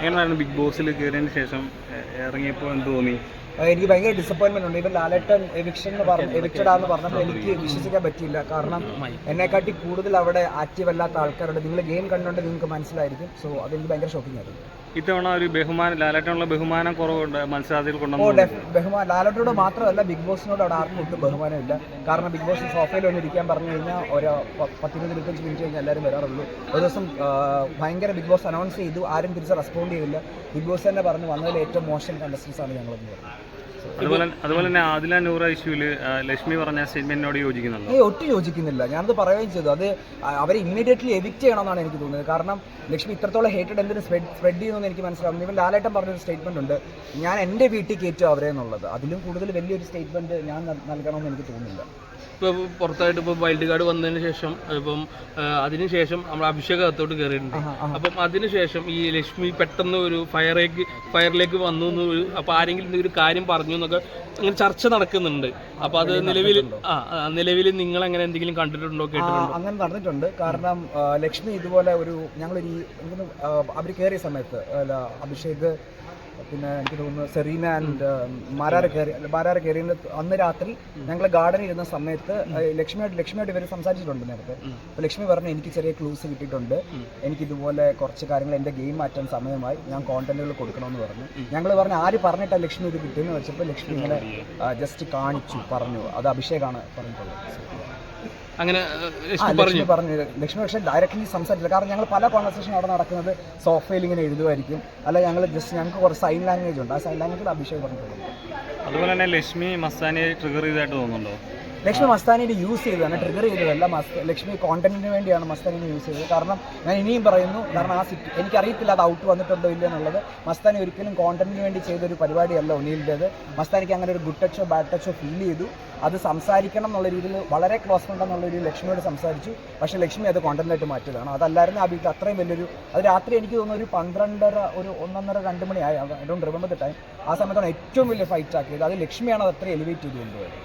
എങ്ങനെയായിരുന്നു ബിഗ് ബോസിൽ കയറിയതിന് ശേഷം ഇറങ്ങിയപ്പോൾ എന്ത് തോന്നി? എനിക്ക് ഭയങ്കര ഡിസപ്പോയിൻമെന്റ് ഉണ്ട്. ഇപ്പം ലാലേട്ടൻ എവിക്ഷൻ എന്ന് പറഞ്ഞു എവിക്റ്റഡ് ആന്ന് പറഞ്ഞപ്പോൾ എനിക്ക് വിശ്വസിക്കാൻ പറ്റിയില്ല. കാരണം എന്നെക്കാട്ടി കൂടുതൽ അവിടെ ആക്റ്റീവ് അല്ലാത്ത ആൾക്കാരുണ്ട്. നിങ്ങൾ ഗെയിം കണ്ടുകൊണ്ട് നിങ്ങൾക്ക് മനസ്സിലായിരിക്കും. സോ അതെനിക്ക് ഭയങ്കര ഷോക്കിംഗ് ആയിരുന്നു. ഇത്തവണ ഒരു ബഹുമാനം ലാലേട്ടനുള്ള ബഹുമാനം കുറവുണ്ട് മത്സരാർത്ഥികൾ ഓ കൊണ്ടുവന്നു ഡെഫ്- ബഹുമാൻ മാത്രമല്ല ബിഗ് ബോസിനോട് അവിടെ ആർക്കും ഒട്ടും ബഹുമാനമില്ല. കാരണം ബിഗ് ബോസ് സോഫയിൽ വന്ന് ഇരിക്കാൻ പറഞ്ഞു കഴിഞ്ഞാൽ ഒരു പത്തിരുപത് ഇരുപത്തഞ്ച് മിനിറ്റ് കഴിഞ്ഞാൽ എല്ലാവരും വരാറുള്ളൂ. ഒരു ദിവസം ഭയങ്കര ബിഗ് ബോസ് അനൗൺസ് ചെയ്തു ആരും തിരിച്ച് റെസ്പോണ്ട് ചെയ്തില്ല. ബിഗ് ബോസ് തന്നെ പറഞ്ഞു വന്നതിൽ ഏറ്റവും മോശം കണ്ടസ്റ്റൻസ് ആണ് ഞങ്ങളെന്ന് പറഞ്ഞു. അതുപോലെ അതുപോലെ തന്നെ ആദില നൂറ ഇഷ്യൂൽ ലക്ഷ്മി പറഞ്ഞ യോജിക്കുന്നുണ്ടോ? ഒട്ടും യോജിക്കുന്നില്ല. ഞാനത് പറയുകയും ചെയ്തു. അത് അവരെ ഇമ്മീഡിയറ്റ്ലി എവിക്റ്റ് ചെയ്യണമെന്നാണ് എനിക്ക് തോന്നുന്നത്. കാരണം ലക്ഷ്മി ഇത്രത്തോളം ഹേറ്റഡ് എന്തിനും സ്പ്രെഡ് ചെയ്യുമെന്ന് എനിക്ക് മനസ്സിലാവുന്നു ഇവൻ ലാലേട്ടൻ പറഞ്ഞൊരു സ്റ്റേറ്റ്മെന്റ് ഉണ്ട്. ഞാൻ എന്റെ വീട്ടിൽ കയറ്റും അവരെ എന്നുള്ളത് അതിലും കൂടുതൽ വലിയൊരു സ്റ്റേറ്റ്മെന്റ് ഞാൻ നൽ- നൽകണമെന്ന് എനിക്ക് തോന്നുന്നില്ല. ഇപ്പോൾ പുറത്തായിട്ട് ഇപ്പോൾ വൈൽഡ് കാർഡ് വന്നതിന് ശേഷം ഇപ്പം അതിനുശേഷം നമ്മൾ അഭിഷേകത്തോട്ട് കയറിയിട്ടുണ്ട്. അപ്പം അതിനുശേഷം ഈ ലക്ഷ്മി പെട്ടെന്ന് ഒരു ഫയറേക്ക് ഫയറിലേക്ക് വന്നു എന്ന് അപ്പോൾ ആരെങ്കിലും എന്തെങ്കിലും ഒരു കാര്യം പറഞ്ഞു എന്നൊക്കെ ഇങ്ങനെ ചർച്ച നടക്കുന്നുണ്ട്. അപ്പോൾ അത് നിലവിൽ ആ നിലവിൽ നിങ്ങൾ അങ്ങനെ എന്തെങ്കിലും കണ്ടിട്ടുണ്ടോ കേട്ടിട്ടുണ്ടോ? അങ്ങനെ നടന്നിട്ടുണ്ട്. കാരണം ലക്ഷ്മി ഇതുപോലെ ഒരു ഞങ്ങളൊരു അവർ കയറിയ സമയത്ത് അല്ല അഭിഷേക് പിന്നെ എനിക്ക് തോന്നുന്നു സെറീന ആൻഡ് മാരാര കയറി മാരാര കയറിയ അന്ന് രാത്രി ഞങ്ങൾ ഗാർഡനിൽ ഇരുന്ന സമയത്ത് ലക്ഷ്മിയോട് ലക്ഷ്മിയായിട്ട് ലക്ഷ്മിയായിട്ട് ഇവർ സംസാരിച്ചിട്ടുണ്ട് നേരത്തെ. അപ്പോൾ ലക്ഷ്മി പറഞ്ഞു എനിക്ക് ചെറിയ ക്ലൂസ് കിട്ടിയിട്ടുണ്ട്. എനിക്ക് ഇതുപോലെ കുറച്ച് കാര്യങ്ങൾ എന്റെ ഗെയിം മാറ്റാൻ സമയമായി. ഞാൻ കോണ്ടന്റുകൾ കൊടുക്കണമെന്ന് പറഞ്ഞു. ഞങ്ങൾ പറഞ്ഞു ആര് പറഞ്ഞിട്ടാണ് ലക്ഷ്മി ഇത് കിട്ടിയെന്ന്? വെച്ചപ്പോൾ ലക്ഷ്മി ഇങ്ങനെ ജസ്റ്റ് കാണിച്ചു പറഞ്ഞു. അത് അഭിഷേകാണ് പറഞ്ഞിട്ടുള്ളത്. അങ്ങനെ പറഞ്ഞു. പറഞ്ഞു. ലക്ഷ്മി പക്ഷേ ഡയറക്റ്റ്ലി സംസാരിച്ചില്ല. കാരണം ഞങ്ങൾ പല കോൺവെർസേഷൻ അവിടെ നടക്കുന്നത് സോഫയിൽ ഇങ്ങനെ എഴുതുമായിരിക്കും. അല്ല ഞങ്ങൾ ജസ്റ്റ് ഞങ്ങൾക്ക് കുറച്ച് സൈൻ ലാംഗ്വേജ് ഉണ്ട്. ആ സൈൻ ലാംഗ്വേജിൽ അഭിഷേക് പറഞ്ഞിട്ടുണ്ട്. അതുപോലെ തന്നെ ലക്ഷ്മി മസ്താനിയെ ട്രിഗർ ചെയ്തതായിട്ട് തോന്നുന്നുണ്ടോ? ലക്ഷ്മി മസ്താനിനെ യൂസ് ചെയ്തതാണ് ട്രിഗർ ചെയ്തതല്ല ലക്ഷ്മി കോണ്ടന്റിന് വേണ്ടിയാണ് മസ്താനിനെ യൂസ് ചെയ്തത്. കാരണം ഞാൻ ഇനിയും പറയുന്നു കാരണം ആ സിറ്റി എനിക്കറിയത്തില്ല അത് ഔട്ട് വന്നിട്ടുണ്ടോ ഇല്ല എന്നുള്ളത്. മസ്താനി ഒരിക്കലും കോണ്ടന്റിന് വേണ്ടി ചെയ്തൊരു പരിപാടിയല്ല ഒനിയിന്റേത് മസ്താനിക്ക് അങ്ങനെ ഒരു ഗുഡ് ടച്ചോ ബാഡ് ടച്ചോ ഫീൽ ചെയ്തു. അത് സംസാരിക്കണം എന്നുള്ള രീതിയിൽ വളരെ ക്ലോസ് ഫ്രണ്ട് എന്നുള്ള രീതിയിൽ ലക്ഷ്മിയോട് സംസാരിച്ചു. പക്ഷേ ലക്ഷ്മി അത് കോണ്ടന്റായിട്ട് മാറ്റിയതാണ്. അതല്ലായിരുന്നു ആ വീട്ടിൽ അത്രയും വലിയൊരു അത് രാത്രി എനിക്ക് തോന്നുന്നു ഒരു പന്ത്രണ്ടര ഒരു ഒന്നൊന്നര രണ്ട് മണിയായി I don't remember the time ആ സമയത്താണ് ഏറ്റവും വലിയ ഫൈറ്റ് ആക്കിയത്. അത് ലക്ഷ്മിയാണ് അത് അത്രയും എലിവേറ്റ് ചെയ്ത് കൊണ്ടുപോയത്.